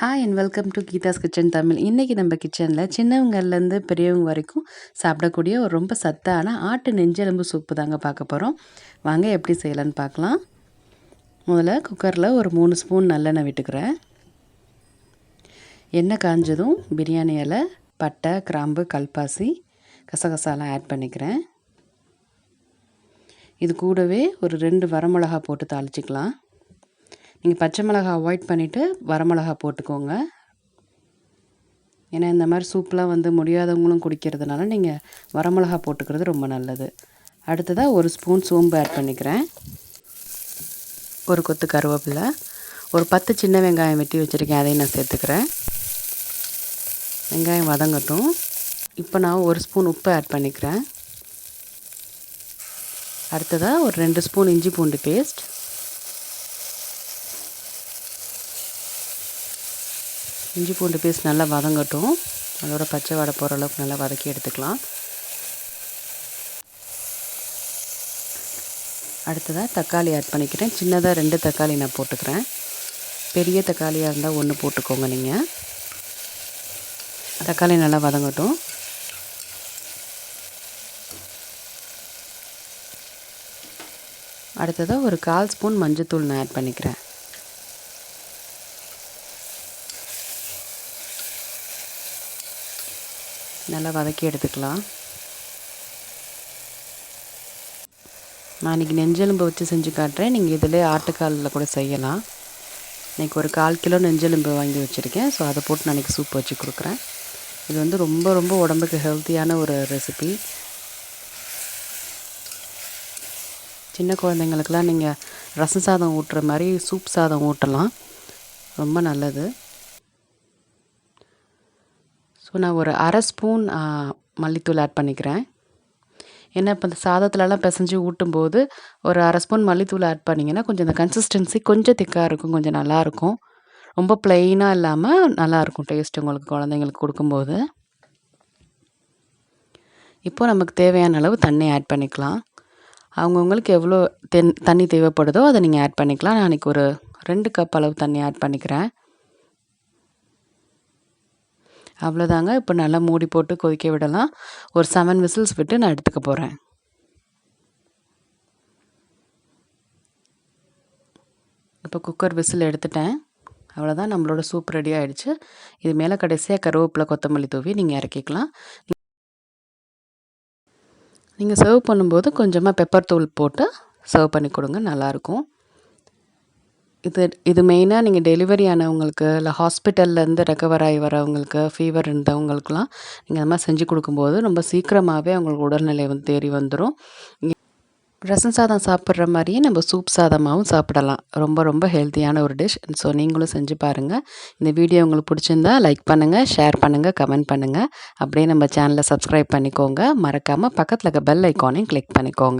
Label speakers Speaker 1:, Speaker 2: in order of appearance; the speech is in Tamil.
Speaker 1: Hi and welcome to Geetha's kitchen Tamil இன்றைக்கி நம்ம கிச்சனில் சின்னவங்கள்லேருந்து பெரியவங்க வரைக்கும் சாப்பிடக்கூடிய ஒரு ரொம்ப சத்தான ஆட்டு நெஞ்செலும்பு சூப்பு தாங்க பார்க்க போகிறோம் வாங்க எப்படி செய்யலான்னு பார்க்கலாம். முதல்ல குக்கரில் ஒரு மூணு ஸ்பூன் நல்லெண்ணெய் விட்டுக்கிறேன். எண்ணெய் காஞ்சதும் பிரியாணி இலை பட்டை கிராம்பு கல்பாசி கசகசாலாம் ஆட் பண்ணிக்கிறேன். இது கூடவே ஒரு ரெண்டு வரமிளகா போட்டு தாளிச்சிக்கலாம். நீங்கள் பச்சை மிளகா அவாய்ட் பண்ணிவிட்டு வரமிளகா போட்டுக்கோங்க. ஏன்னா இந்த மாதிரி சூப்லாம் வந்து முடியாதவங்களும் குடிக்கிறதுனால நீங்கள் வரமிளகா போட்டுக்கிறது ரொம்ப நல்லது. அடுத்ததாக ஒரு ஸ்பூன் சோம்பு ஆட் பண்ணிக்கிறேன். ஒரு கொத்து கருவேப்பிலை ஒரு பத்து சின்ன வெங்காயம் வெட்டி வச்சுருக்கேன் அதையும் நான் சேர்த்துக்கிறேன். வெங்காயம் வதங்கட்டும். இப்போ நான் ஒரு ஸ்பூன் உப்பு ஆட் பண்ணிக்கிறேன். அடுத்ததாக ஒரு ரெண்டு ஸ்பூன் இஞ்சி பூண்டு பேஸ்ட் இஞ்சி பூண்டு பீஸ் நல்லா வதங்கட்டும். அதோட பச்சை வடை போகிற அளவுக்கு நல்லா வதக்கி எடுத்துக்கலாம். அடுத்ததாக தக்காளி ஆட் பண்ணிக்கிறேன். சின்னதாக ரெண்டு தக்காளி நான் போட்டுக்கிறேன். பெரிய தக்காளியாக இருந்தால் ஒன்று போட்டுக்கோங்க நீங்கள் தக்காளி நல்லா வதங்கட்டும். அடுத்ததாக ஒரு கால் ஸ்பூன் மஞ்சத்தூள் நான் ஆட் பண்ணிக்கிறேன். நல்லா வதக்கி எடுத்துக்கலாம். நான் இன்றைக்கி நெஞ்செலும்பு வச்சு செஞ்சு காட்டுறேன். நீங்கள் இதில் ஆட்டுக்காலில் கூட செய்யலாம். இன்றைக்கி ஒரு கால் கிலோ நெஞ்செலும்பு வாங்கி வச்சுருக்கேன். ஸோ அதை போட்டு நான் இன்றைக்கி சூப் வச்சு கொடுக்குறேன். இது வந்து ரொம்ப ரொம்ப உடம்புக்கு ஹெல்த்தியான ஒரு ரெசிபி சின்ன குழந்தைங்களுக்கெல்லாம் நீங்கள் ரசம் சாதம் ஊட்டுற மாதிரி சூப் சாதம் ஊட்டலாம். ரொம்ப நல்லது. ஸோ நான் ஒரு அரை ஸ்பூன் மல்லித்தூள் ஆட் பண்ணிக்கிறேன். ஏன்னா இப்போ இந்த சாதத்துலலாம் பிசைஞ்சு ஊட்டும்போது ஒரு அரை ஸ்பூன் மல்லித்தூள் ஆட் பண்ணிங்கன்னா கொஞ்சம் இந்த கன்சிஸ்டன்சி கொஞ்சம் திக்காக இருக்கும் கொஞ்சம் நல்லாயிருக்கும் ரொம்ப ப்ளெயினாக இல்லாமல் நல்லாயிருக்கும் டேஸ்ட் உங்களுக்கு குழந்தைங்களுக்கு கொடுக்கும்போது. இப்போது நமக்கு தேவையான அளவு தண்ணி ஆட் பண்ணிக்கலாம். அவங்கவுங்களுக்கு எவ்வளோ தென் தண்ணி தேவைப்படுதோ அதை நீங்கள் ஆட் பண்ணிக்கலாம். நான் அன்றைக்கி ஒரு ரெண்டு கப் அளவு தண்ணி ஆட் பண்ணிக்கிறேன். அவ்வளோதாங்க இப்போ நல்லா மூடி போட்டு கொதிக்க விடலாம். ஒரு செவன் விசில்ஸ் விட்டு நான் எடுத்துக்க போகிறேன் இப்போ குக்கர் விசில் எடுத்துட்டேன். அவ்வளோதான் நம்மளோட சூப் ரெடி ஆகிடுச்சு இது மேலே கடைசியாக கருவேப்பிலை கொத்தமல்லி தூவி நீங்கள் இறக்கிக்கலாம். நீங்கள் சர்வ் பண்ணும்போது கொஞ்சமாக பெப்பர் தூள் போட்டு சர்வ் பண்ணி கொடுங்க. நல்லாயிருக்கும் இது இது மெயினாக நீங்கள் டெலிவரி ஆனவங்களுக்கு இல்லை ஹாஸ்பிட்டல்லேருந்து ரெக்கவர் ஆகி வரவங்களுக்கு ஃபீவர் இருந்தவங்களுக்குலாம் நீங்கள் அந்த மாதிரி செஞ்சு கொடுக்கும்போது ரொம்ப சீக்கிரமாகவே அவங்களுக்கு உடல்நிலை வந்து தேறி வந்துடும் ரசம் சாதம் சாப்பிட்ற மாதிரியே நம்ம சூப் சாதமாகவும் சாப்பிடலாம். ரொம்ப ரொம்ப ஹெல்த்தியான ஒரு டிஷ் ஸோ நீங்களும் செஞ்சு பாருங்கள் இந்த வீடியோ உங்களுக்கு பிடிச்சிருந்தா லைக் பண்ணுங்கள் ஷேர் பண்ணுங்கள் கமெண்ட் பண்ணுங்கள் அப்படியே நம்ம சேனலை சப்ஸ்கிரைப் பண்ணிக்கோங்க. மறக்காமல் பக்கத்தில் இருக்க பெல் ஐக்கானையும் கிளிக் பண்ணிக்கோங்க.